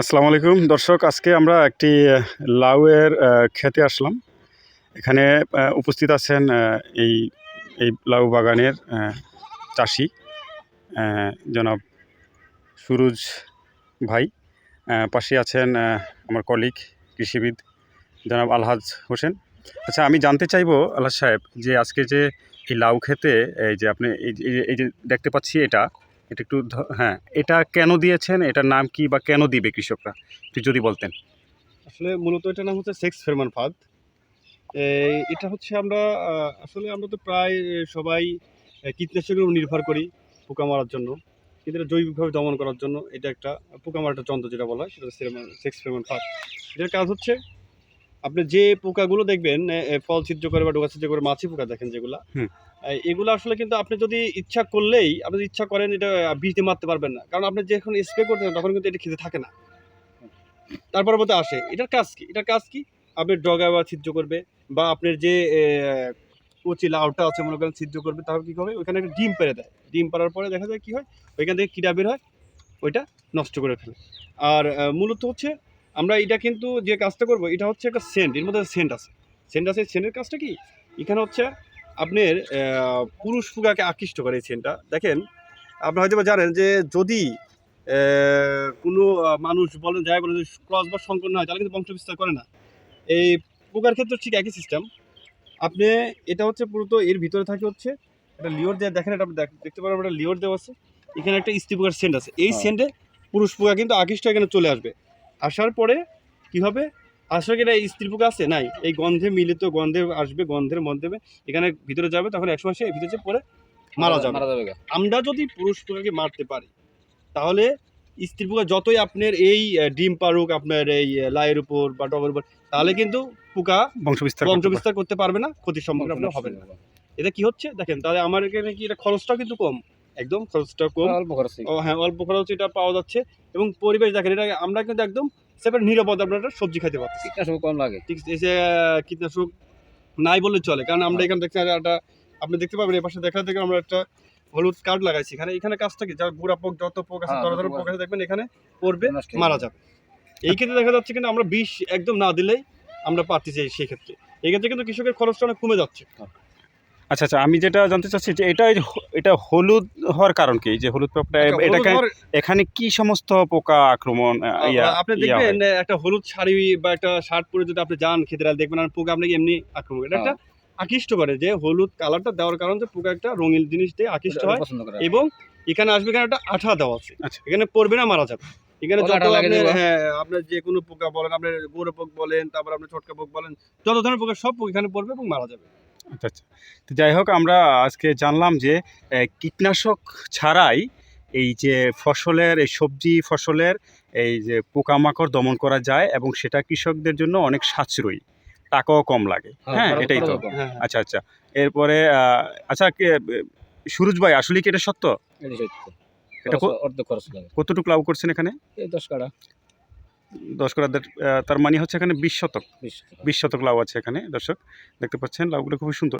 আসসালামু আলাইকুম। দর্শক, আজকে আমরা একটি লাউয়ের খেতে আসলাম। এখানে উপস্থিত আছেন এই এই লাউ বাগানের চাষি জনাব সুরুজ ভাই। পাশে আছেন আমার কলিগ কৃষিবিদ জনাব আলহাজ হোসেন। আচ্ছা আমি জানতে চাইব, আলহাজ সাহেব, যে আজকে যে এই লাউ খেতে, এই যে আপনি এই যে দেখতে পাচ্ছি এটা এটা একটু হ্যাঁ এটা কেন দিয়েছেন? এটার নাম কি বা কেন দিবে কৃষকরা? একটু যদি বলতেন। আসলে মূলত এটার নাম হচ্ছে সেক্স ফেরমান ফাঁদ। এটা হচ্ছে আমরা আসলে আমরা তো প্রায় সবাই কীটনাশকের উপর নির্ভর করি পোকা মারার জন্য। কিন্তু এটা জৈবিকভাবে দমন করার জন্য এটা একটা পোকা মারার একটা যন্ত্র যেটা বলা হয়, সেটা সেক্স ফেরমান ফাঁদ। এটার কাজ হচ্ছে আপনি যে পোকাগুলো দেখবেন ফল ছিদ্র করে বা ডোকা ছিদ্র করে মাছি পোকা দেখেন যেগুলা এগুলো আসলে কিন্তু আপনি যদি ইচ্ছা করলেই আপনি যদি ইচ্ছা করেন এটা বিষ দিয়ে মারতে পারবেন না। কারণ আপনি যখন স্প্রে করতেন তখন কিন্তু এটা খেতে থাকে না। তারপর মধ্যে আসে এটার কাজ কি? এটার কাজ কি? আপনি ডগা বা ছিদ্র করবে বা আপনার যে কচি লাউটা আছে মনে করেন ছিদ্র করবে তাহলে কী হবে ওইখানে একটা ডিম পেরে দেয়। ডিম পাড়ার পরে দেখা যায় কি হয়? ওইখান থেকে কিডা বের হয়? ওইটা নষ্ট করে ফেলে। আর মূলত হচ্ছে আমরা এটা কিন্তু যে কাজটা করব এটা হচ্ছে একটা সেন্ট এর মধ্যে সেন্ট আছে। সেন্ট আছে সেন্টের কাজটা কি? এখানে হচ্ছে আপনার পুরুষ ফুগাকে আকৃষ্ট করে এই সেন্টটা দেখেন আপনি হয়তো বা জানেন যে যদি কোনো মানুষ বলেন যাই বলেন ক্রস বা সংকট না হয় তাহলে কিন্তু বংশ বিস্তার করে না। এই পোকার ক্ষেত্রে ঠিক একই সিস্টেম আপনি এটা হচ্ছে পুরোত এর ভিতরে থাকে হচ্ছে একটা লিওর দেওয়া দেখেন এটা আপনি দেখ- দেখতে পারেন একটা লিওর দেওয়া আছে। এখানে একটা স্ত্রী পোকার সেন্ট আছে। এই হ্যাঁ। সেন্টে পুরুষ পোকা কিন্তু আকৃষ্ট এখানে চলে আসবে। আসার পরে কি হবে? আসলে কি এটা স্ত্রী পোকা আছে? নাই। এই গন্ধে মিলিত গন্ধে আসবে গন্ধের মাধ্যমে এখানে ভিতরে যাবে তখন একশো সে ভিতরে যে পরে মারা যাবে। মারা যাবে আমরা যদি পুরুষ পোকাকে মারতে পারি তাহলে স্ত্রী পোকা যতই আপনার এই ডিম পারুক আপনার এই লাইয়ের উপর বা টবের উপর তাহলে কিন্তু পোকা বংশ বিস্তার বংশ করতে বিস্তার করতে পারবে না ক্ষতির সম্মুখীন আপনার হবে না। এটা কি হচ্ছে? দেখেন তাহলে আমার এখানে কি এটা খরচটাও কিন্তু কম। একদম খরচটা কম। অল্প খরচে। ও হ্যাঁ অল্প খরচ এটা পাওয়া যাচ্ছে। এবং পরিবেশ দেখেন এটা আমরা কিন্তু একদম সেপারেট নিরাপদ আমরা একটা সবজি খাইতে পারছি কীটনাশক কম লাগে। ঠিক যে কীটনাশক নাই বললে চলে। কারণ আমরা এখানে দেখতে একটা আপনি দেখতে পাবেন এই পাশে দেখা থেকে আমরা একটা হলুদ কার্ড লাগাইছি। এখানে এখানে কাজটা কি? যার গুড়া পোক যত পোক আছে হ্যাঁ, তত পোক আছে দেখবেন এখানে পড়বে মারা যাবে। এই ক্ষেত্রে দেখা যাচ্ছে কিন্তু আমরা বিষ একদম না দিলেই আমরা পাচ্ছি যে সেই ক্ষেত্রে। এই ক্ষেত্রে কিন্তু কৃষকের খরচটা অনেক কমে যাচ্ছে। আচ্ছা আচ্ছা আমি যেটা জানতে চাচ্ছি যে এটা এটা হলুদ হওয়ার কারণ কি? যে হলুদ পোকাটা আচ্ছা, এটাকে এখানে কি সমস্ত পোকা আক্রমণ আপনি দেখবেন একটা হলুদ শাড়ি বা একটা শার্ট পরে যদি আপনি যান খেতে দেখবেন আর পোকা আপনাকে এমনি আক্রমণ করে। এটা একটা আকৃষ্ট করে যে হলুদ কালারটা দেওয়ার কারণে পোকা একটা রঙিন জিনিস দিয়ে আকৃষ্ট হয় এবং এখানে আসবে এখানে একটা আঠা দেওয়া আছে। আচ্ছা। এখানে পড়বে না মারা যাবে। এখানে যত দেবো। হ্যাঁ আপনার যে কোনো পোকা বলেন আপনার গোড়ো পোক বলেন তারপর আপনার ছটকা পোক বলেন যত ধরনের পোকা সব পোক এখানে পড়বে এবং মারা যাবে। আচ্ছা আচ্ছা। তো যাই হোক আমরা আজকে জানলাম যে কীটনাশক ছাড়াই এই যে ফসলের এই সবজি ফসলের এই যে পোকামাকড় দমন করা যায় এবং সেটা কৃষকদের জন্য অনেক সাশ্রয়ী। টাকাও কম লাগে। হ্যাঁ এটাই তো। হ্যাঁ হ্যাঁ। আচ্ছা আচ্ছা। এরপরে আচ্ছা সুরজ ভাই আসলে কি এটা সত্য? এটা। কতটুকু লাভ করছেন এখানে? দশ কাটা, দশ করা তার মানে হচ্ছে এখানে বিশ শতক। বিশ। বিশ শতক লাউ আছে এখানে দর্শক। দেখতে পাচ্ছেন লাউগুলো খুবই সুন্দর।